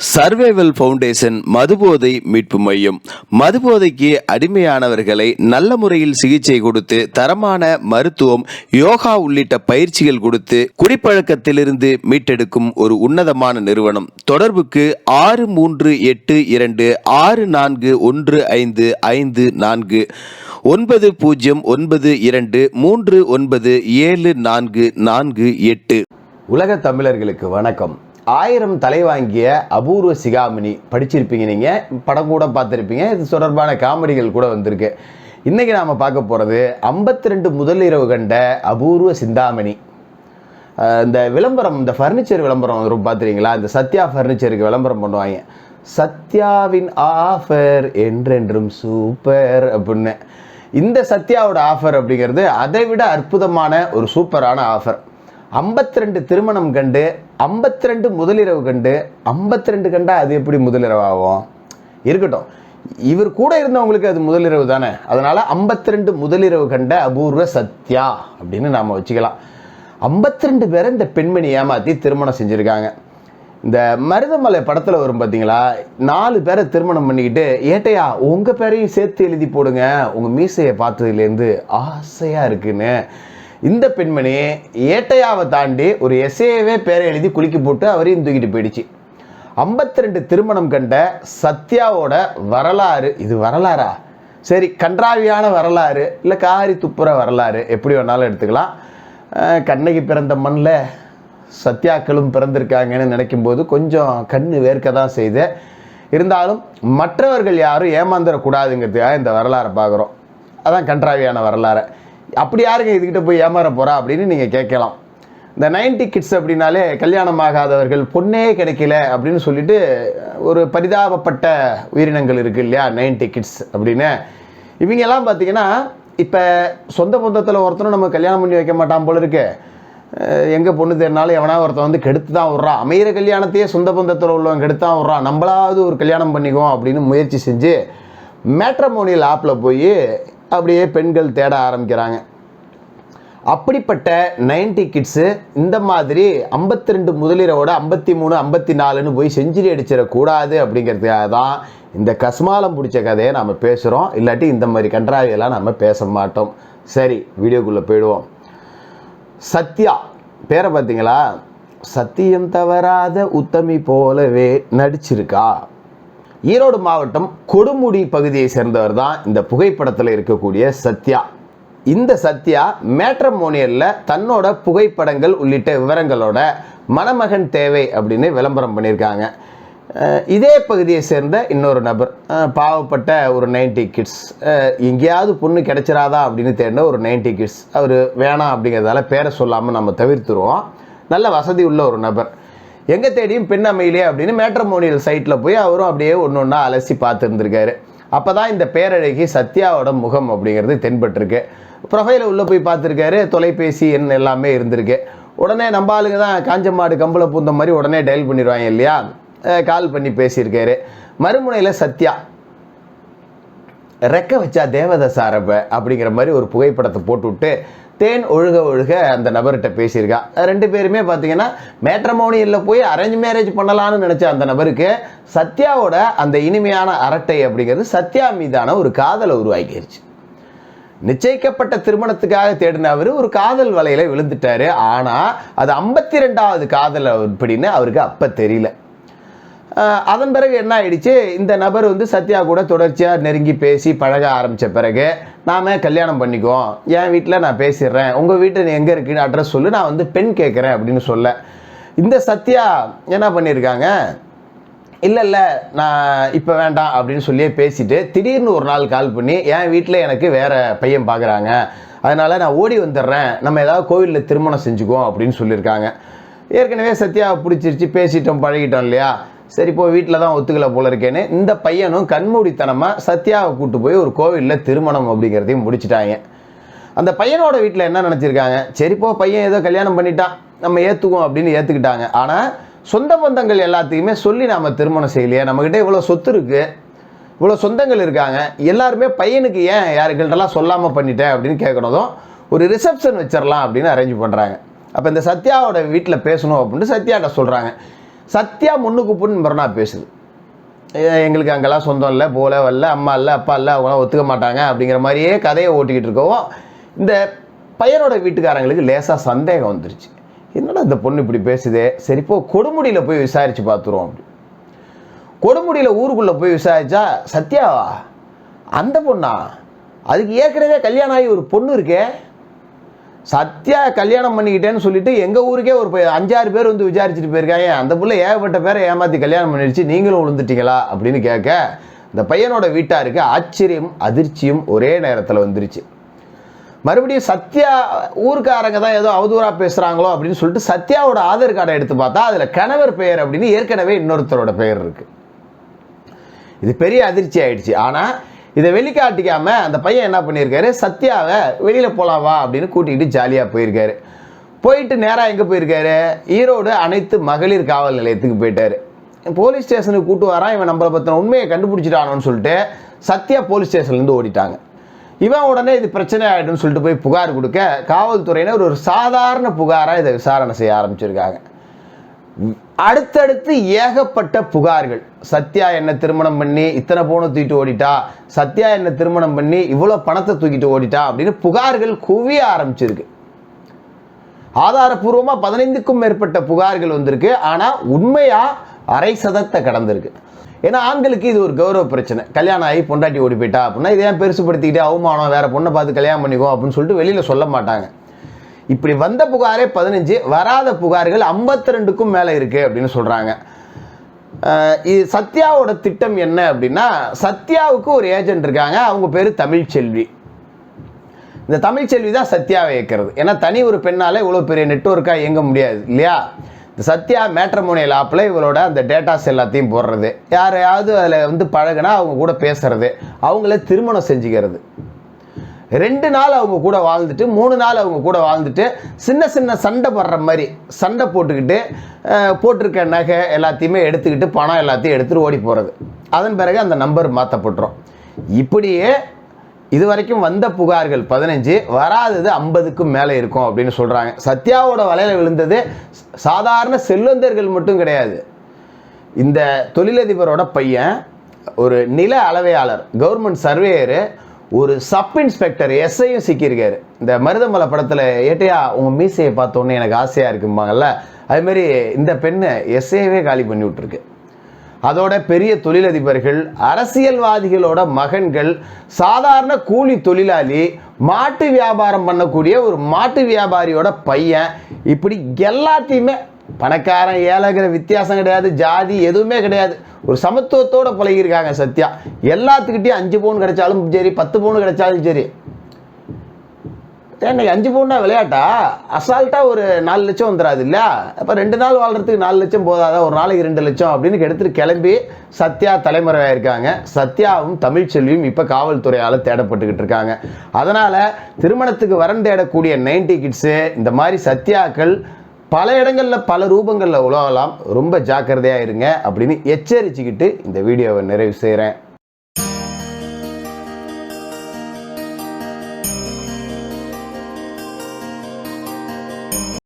Survival foundation மதுபோதை மீட்பு மையம். மதுபோதைக்கு அடிமையானவர்களை நல்ல முறையில் சிகிச்சை கொடுத்து தரமான மருத்துவம் யோகா உள்ளிட்ட பயிற்சிகள் கொடுத்து குடிப்பழக்கத்திலிருந்து மீட்டெடுக்கும் ஒரு உன்னதமான நிறுவனம். தொடர்புக்கு ஆறு மூன்று எட்டு இரண்டு ஆறு நான்கு ஒன்று ஐந்து ஐந்து நான்கு. ஒன்பது பூஜ்ஜியம் ஒன்பது இரண்டு மூன்று ஒன்பது ஏழு நான்கு நான்கு எட்டு. உலக தமிழர்களுக்கு வணக்கம். ஆயிரம் தலை வாங்கிய அபூர்வ சிகாமணி படிச்சிருப்பீங்க நீங்கள் படம் கூட பார்த்துருப்பீங்க. இது தொடர்பான காமெடிகள் கூட வந்திருக்கு. இன்றைக்கி நாம் பார்க்க போகிறது 52 ரெண்டு முதல் இரவு கண்ட அபூர்வ சிந்தாமணி. இந்த விளம்பரம் இந்த ஃபர்னிச்சர் விளம்பரம் வரும் பார்த்துறீங்களா இந்த சத்யா ஃபர்னிச்சருக்கு விளம்பரம் பண்ணுவாங்க. சத்யாவின் ஆஃபர் என்றென்றும் சூப்பர் அப்படின்னு. இந்த சத்யாவோட ஆஃபர் அப்படிங்கிறது அதை விட அற்புதமான ஒரு சூப்பரான ஆஃபர் 52 ரெண்டு திருமணம் கண்டு 52 ரெண்டு முதலிரவு கண்டு 52 ரெண்டு கண்டா அது எப்படி முதலிரவு ஆகும் இருக்கட்டும். இவர் கூட இருந்தவங்களுக்கு அது முதலிரவு தானே. அதனால 52 ரெண்டு முதலிரவு கண்ட அபூர்வ சத்யா அப்படின்னு நாம வச்சுக்கலாம். 52 ரெண்டு பேரை இந்த பெண்மணி ஏமாத்தி திருமணம் செஞ்சுருக்காங்க. இந்த மருதமலை படத்தில் வரும் பார்த்தீங்களா நாலு பேரை திருமணம் பண்ணிக்கிட்டு ஏட்டையா உங்கள் பேரையும் சேர்த்து எழுதி போடுங்க. உங்கள் மீசையை பார்த்ததுலேருந்து ஆசையாக இருக்குன்னு. இந்த பெண்மணி ஏட்டையாவை தாண்டி ஒரு எஸ்ஏவே பேரை எழுதி குலுக்கி போட்டு அவரையும் தூக்கிட்டு போயிடுச்சு. 52 ரெண்டு திருமணம் கண்ட சத்யாவோட வரலாறு இது வரலாறா? சரி கன்றாவியான வரலாறு இல்லை காரி துப்புற வரலாறு எப்படி வேணாலும் எடுத்துக்கலாம். கண்ணகி பிறந்த மண்ணில் சத்யாக்களும் பிறந்திருக்காங்கன்னு நினைக்கும்போது கொஞ்சம் கண்ணு வேர்க்க தான் செய்து. இருந்தாலும் மற்றவர்கள் யாரும் ஏமாந்துடக்கூடாதுங்கிறதுக்காக இந்த வரலாறை பார்க்குறோம். அதான் கன்றாவியான வரலாறு. அப்படி யாருங்க இதுக்கிட்ட போய் ஏமாற போகிறா அப்படின்னு நீங்கள் கேட்கலாம். இந்த 90 கிட்ஸ் அப்படின்னாலே கல்யாணம் ஆகாதவர்கள் பொண்ணே கிடைக்கல அப்படின்னு சொல்லிட்டு ஒரு பரிதாபப்பட்ட உயிரினங்கள் இருக்குது இல்லையா 90 கிட்ஸ் அப்படின்னு. இவங்கெல்லாம் பார்த்தீங்கன்னா இப்போ சொந்த பந்தத்தில் ஒருத்தனும் நம்ம கல்யாணம் பண்ணி வைக்க மாட்டான் போல இருக்கு. எங்கே பொண்ணு தேடினாலும் எவனா ஒருத்தன் வந்து கெடுத்து தான் விட்றான் அமையிற கல்யாணத்தையே சொந்த பந்தத்தில் உள்ளவன் கெடுத்து தான் விட்றான் நம்மளாவது ஒரு கல்யாணம் பண்ணிக்குவோம் அப்படின்னு முயற்சி செஞ்சு மேட்ரமோனியல் ஆப்பில் போய் அப்படியே பெண்கள் தேட ஆரம்பிக்கிறாங்க. அப்படிப்பட்ட 90 கிட்ஸு இந்த மாதிரி 52 ரெண்டு முதலீரோட ஐம்பத்தி மூணு ஐம்பத்தி நாலுன்னு போய் செஞ்சுரி அடிச்சிடக்கூடாது அப்படிங்கிறதுக்காக தான் இந்த கஸ்மாலம் பிடிச்ச கதையை நாம் பேசுகிறோம் இல்லாட்டி இந்த மாதிரி கன்றாவியெல்லாம் நம்ம பேச மாட்டோம். சரி வீடியோக்குள்ளே போயிடுவோம். சத்யா பேரை பார்த்தீங்களா? சத்தியம் தவறாத உத்தமி போலவே நடிச்சிருக்கா. ஈரோடு மாவட்டம் கொடுமுடி பகுதியை சேர்ந்தவர் தான் இந்த புகைப்படத்தில் இருக்கக்கூடிய சத்யா. இந்த சத்யா மேட்ரமோனியலில் தன்னோட புகைப்படங்கள் உள்ளிட்ட விவரங்களோட மணமகன் தேவை அப்படின்னு விளம்பரம் பண்ணியிருக்காங்க. இதே பகுதியை சேர்ந்த இன்னொரு நபர் பாவப்பட்ட ஒரு 90 கிட்ஸ். எங்கேயாவது பொண்ணு கிடைச்சிராதா அப்படின்னு தேடின ஒரு 90 கிட்ஸ். அவர் வேணாம் அப்படிங்கிறதால பேரை சொல்லாமல் நம்ம தவிர்த்துருவோம். நல்ல வசதி உள்ள ஒரு நபர். எங்கே தேடியும் பெண் அமையிலே அப்படின்னு மேட்ரமோனியல் சைட்டில் போய் அவரும் அப்படியே ஒன்று ஒன்றா அலசி பார்த்துருந்துருக்காரு. அப்போ தான் இந்த பேரழகி சத்யாவோட முகம் அப்படிங்கிறது தென்பட்டிருக்கு. ப்ரொஃபைலை உள்ளே போய் பார்த்துருக்காரு. தொலைபேசி எண் எல்லாமே இருந்திருக்கு. உடனே நம்ம ஆளுங்க தான் காஞ்ச மாடு கம்பளை பூந்த மாதிரி உடனே டயல் பண்ணிடுவாங்க இல்லையா? கால் பண்ணி பேசியிருக்காரு. மறுமுனையில் சத்யா ரெக்க வச்சா தேவத சாரப்ப அப்படிங்கிற மாதிரி ஒரு புகைப்படத்தை போட்டுவிட்டு தேன் ஒழுக ஒழுக அந்த நபர்கிட்ட பேசியிருக்கா. ரெண்டு பேருமே பார்த்தீங்கன்னா மேட்ரமோனியில் போய் அரேஞ்ச் மேரேஜ் பண்ணலான்னு நினச்ச அந்த நபருக்கு சத்யாவோட அந்த இனிமையான அரட்டை அப்படிங்கிறது சத்யா மீதான ஒரு காதலை உருவாக்கிடுச்சு நிச்சயிக்கப்பட்ட திருமணத்துக்காக தேடின அவர் ஒரு காதல் வலையில் விழுந்துட்டாரு. ஆனால் அது ஐம்பத்தி ரெண்டாவது காதல் அப்படின்னு அவருக்கு அப்போ தெரியல. அதன் பிறகு என்ன ஆயிடுச்சு? இந்த நபர் வந்து சத்யா கூட தொடர்ச்சியாக நெருங்கி பேசி பழக ஆரம்பித்த பிறகு நாம கல்யாணம் பண்ணிக்குவோம். என் வீட்டில் நான் பேசிடுறேன். உங்கள் வீட்டு எங்கே இருக்குன்னு அட்ரஸ் சொல்லு. நான் வந்து பெண் கேட்குறேன் அப்படின்னு சொல்ல. இந்த சத்யா என்ன பண்ணியிருக்காங்க இல்லை இல்லை நான் இப்போ வேண்டாம் அப்படின்னு சொல்லியே பேசிட்டு திடீர்னு ஒரு நாள் கால் பண்ணி என் வீட்டில் எனக்கு வேறு பையன் பார்க்குறாங்க அதனால் நான் ஓடி வந்துடுறேன். நம்ம ஏதாவது கோவிலில் திருமணம் செஞ்சுக்குவோம் அப்படின்னு சொல்லியிருக்காங்க. ஏற்கனவே சத்யா பிடிச்சிருச்சு. பேசிட்டோம் பழகிட்டோம் இல்லையா? சரி இப்போ வீட்டில் தான் ஒத்துக்கல போல இருக்கேன்னு இந்த பையனும் கண்மூடித்தனமாக சத்யாவை கூட்டு போய் ஒரு கோவிலில் திருமணம் அப்படிங்கிறதையும் முடிச்சிட்டாங்க. அந்த பையனோட வீட்டில் என்ன நினச்சிருக்காங்க? சரிப்போ பையன் ஏதோ கல்யாணம் பண்ணிட்டான் நம்ம ஏற்றுக்குவோம் அப்படின்னு ஏற்றுக்கிட்டாங்க ஆனால் சொந்த பந்தங்கள் எல்லாத்தையுமே சொல்லி நாம் திருமணம் செய்யலையே நம்மக்கிட்ட இவ்வளோ சொத்து இருக்குது இவ்வளோ சொந்தங்கள் இருக்காங்க எல்லாருமே பையனுக்கு ஏன் யாருக்கிட்டலாம் சொல்லாமல் பண்ணிட்டேன் அப்படின்னு கேட்கறதும் ஒரு ரிசப்ஷன் வச்சிடலாம் அப்படின்னு அரேஞ்ச் பண்ணுறாங்க அப்போ இந்த சத்யாவோட வீட்டில் பேசணும் அப்படின்ட்டு சத்யாட்ட சொல்கிறாங்க சத்யா முன்னுக்கு புண்ணு மரணா பேசுது. எங்களுக்கு அங்கெல்லாம் சொந்தம் இல்லை போல வரல அம்மா இல்லை அப்பா இல்லை அவங்களாம் ஒத்துக்க மாட்டாங்க அப்படிங்கிற மாதிரியே கதையை ஓட்டிக்கிட்டு இருக்கவும் இந்த பையனோட வீட்டுக்காரங்களுக்கு லேசாக சந்தேகம் வந்துருச்சு. என்னடா இந்த பொண்ணு இப்படி பேசுதே? சரி கொடுமுடியில் போய் விசாரித்து பார்த்துருவோம் அப்படி. கொடுமுடியில் ஊருக்குள்ளே போய் விசாரிச்சா சத்யாவா அந்த பொண்ணா? அதுக்கு ஏற்கனவே கல்யாணம் ஆகி ஒரு பொண்ணு இருக்கே. சத்யா கல்யாணம் பண்ணிக்கிட்டேன்னு சொல்லிட்டு எங்கள் ஊருக்கே ஒரு அஞ்சாறு பேர் வந்து விசாரிச்சுட்டு போயிருக்காங்க. அந்த பிள்ளை ஏகப்பட்ட பேரை ஏமாற்றி கல்யாணம் பண்ணிடுச்சு. நீங்களும் விழுந்துட்டீங்களா அப்படின்னு கேட்க இந்த பையனோட வீட்டாருக்கு ஆச்சரியம் அதிர்ச்சியும் ஒரே நேரத்தில் வந்துருச்சு. மறுபடியும் சத்யா ஊருக்காரங்க தான் ஏதோ அவதூறாக பேசுகிறாங்களோ அப்படின்னு சொல்லிட்டு சத்யாவோட ஆதார் கார்டை எடுத்து பார்த்தா அதில் கணவர் பெயர் அப்படின்னு ஏற்கனவே இன்னொருத்தரோட பெயர் இருக்குது இது பெரிய அதிர்ச்சி ஆயிடுச்சு. ஆனால் இதை வெளிக்காட்டிக்காம அந்த பையன் என்ன பண்ணியிருக்காரு? சத்யாவை வெளியில் போலாம் வா அப்படின்னு கூட்டிகிட்டு ஜாலியாக போயிருக்காரு. போயிட்டு நேராக எங்கே போயிருக்காரு? ஈரோடு அனைத்து மகளிர் காவல் நிலையத்துக்கு போயிட்டாரு. போலீஸ் ஸ்டேஷனுக்கு கூட்டு வரான் இவன் நம்மளை பற்றின உண்மையை கண்டுபிடிச்சிட்டானோன்னு சொல்லிட்டு சத்யா போலீஸ் ஸ்டேஷன்லேருந்து ஓடிட்டாங்க. இவன் உடனே இது பிரச்சனை ஆகிடும்னு சொல்லிட்டு போய் புகார் கொடுக்க காவல்துறையினர் ஒரு சாதாரண புகாராக இதை விசாரணை செய்ய ஆரம்பிச்சிருக்காங்க. அடுத்தடுத்து ஏகப்பட்ட புகார்கள். சத்யா என்ன திருமணம் பண்ணி இத்தனை பவுனை தூக்கிட்டு ஓடிட்டா சத்யா என்ன திருமணம் பண்ணி இவ்வளோ பணத்தை தூக்கிட்டு ஓடிட்டா அப்படின்னு புகார்கள் குவிய ஆரம்பிச்சிருக்கு. ஆதாரபூர்வமாக பதினைந்துக்கும் மேற்பட்ட புகார்கள் வந்திருக்கு. ஆனால் உண்மையாக அரை சதத்தை கடந்திருக்கு. ஏன்னா ஆண்களுக்கு இது ஒரு கௌரவ பிரச்சனை. கல்யாணம் ஆகி பொண்டாட்டி ஓடி போயிட்டா அப்படின்னா இதை ஏன் அவமானம் வேற பொண்ணை பார்த்து கல்யாணம் பண்ணிக்கோ அப்படின்னு சொல்லிட்டு வெளியில் சொல்ல மாட்டாங்க. இப்படி வந்த புகாரே பதினஞ்சு வராத புகார்கள் ஐம்பத்தி ரெண்டுக்கும் மேலே இருக்குது அப்படின்னு சொல்கிறாங்க இது சத்யாவோட திட்டம் என்ன அப்படின்னா சத்யாவுக்கு ஒரு ஏஜென்ட் இருக்காங்க அவங்க பேர் தமிழ்ச்செல்வி. இந்த தமிழ்ச்செல்வி தான் சத்யாவை இயக்கிறது ஏன்னா தனி ஒரு பெண்ணால் இவ்வளோ பெரிய நெட்ஒர்க்காக இயங்க முடியாது இல்லையா? இந்த சத்யா மேட்ரமோனியல் ஆப்பில் இவளோட அந்த டேட்டாஸ் எல்லாத்தையும் போடுறது. யாரையாவது அதில் வந்து பழகுனா அவங்க கூட பேசுறது. அவங்கள திருமணம் செஞ்சுக்கிறது. ரெண்டு நாள் அவங்க கூட வாழ்ந்துட்டு மூணு நாள் அவங்க கூட வாழ்ந்துட்டு சின்ன சின்ன சண்டை படுற மாதிரி சண்டை போட்டுக்கிட்டு போட்டிருக்க நகை எல்லாத்தையுமே எடுத்துக்கிட்டு பணம் எல்லாத்தையும் எடுத்துகிட்டு ஓடி போகிறது அதன் பிறகு அந்த நம்பர் மாற்றப்பட்டுரும் இப்படியே இது வரைக்கும் வந்த புகார்கள் பதினஞ்சு வராதது ஐம்பதுக்கும் மேலே இருக்கும் அப்படின்னு சொல்கிறாங்க சத்யாவோட வலையில் விழுந்தது சாதாரண செல்வந்தர்கள் மட்டும் கிடையாது. இந்த தொழிலதிபரோட பையன் ஒரு நில அளவையாளர் கவர்மெண்ட் சர்வேயரு ஒரு சப் இன்ஸ்பெக்டர் எஸ்ஐயும் சிக்கியிருக்காரு. இந்த மருதமலை படத்தில் ஏட்டையா உங்கள் மீசையை பார்த்தோன்னே எனக்கு ஆசையாக இருக்கும்பாங்கல்ல? அதுமாரி இந்த பெண்ணை எஸ்ஐவே காலி பண்ணி விட்டுருக்கு. அதோட பெரிய தொழிலதிபர்கள் அரசியல்வாதிகளோட மகன்கள் சாதாரண கூலி தொழிலாளி மாட்டு வியாபாரம் பண்ணக்கூடிய ஒரு மாட்டு வியாபாரியோட பையன் இப்படி எல்லாத்தையுமே பணக்காரன் ஏழைங்கிற வித்தியாசம் கிடையாது ஜாதி எதுவுமே கிடையாது. ஒரு சமத்துவத்தோட பழகியிருக்காங்க சத்யா. எல்லாத்துக்கிட்டையும் அஞ்சு பவுன் கிடைச்சாலும் சரி பத்து பவுன் கிடைச்சாலும் சரி. இன்னைக்கு அஞ்சு பவுன்னா விளையாட்டா? அசால்ட்டாக ஒரு நாலு லட்சம் வந்துடாது இல்லையா? அப்போ ரெண்டு நாள் வாழ்கிறதுக்கு நாலு லட்சம் போதாதா? ஒரு நாளைக்கு ரெண்டு லட்சம் அப்படின்னு எடுத்துட்டு கிளம்பி சத்யா தலைமுறை இருக்காங்க சத்யாவும் தமிழ்ச்செல்வியும் இப்போ காவல்துறையால் தேடப்பட்டுக்கிட்டு இருக்காங்க. அதனால் திருமணத்துக்கு வரன் தேடக்கூடிய நைன்டி கிட்ஸு இந்த மாதிரி சத்யாக்கள் பல இடங்களில் பல ரூபங்களில் உலகலாம் ரொம்ப ஜாக்கிரதையாக இருங்க அப்படின்னு எச்சரிச்சுக்கிட்டு இந்த வீடியோவை நிறைவு செய்கிறேன்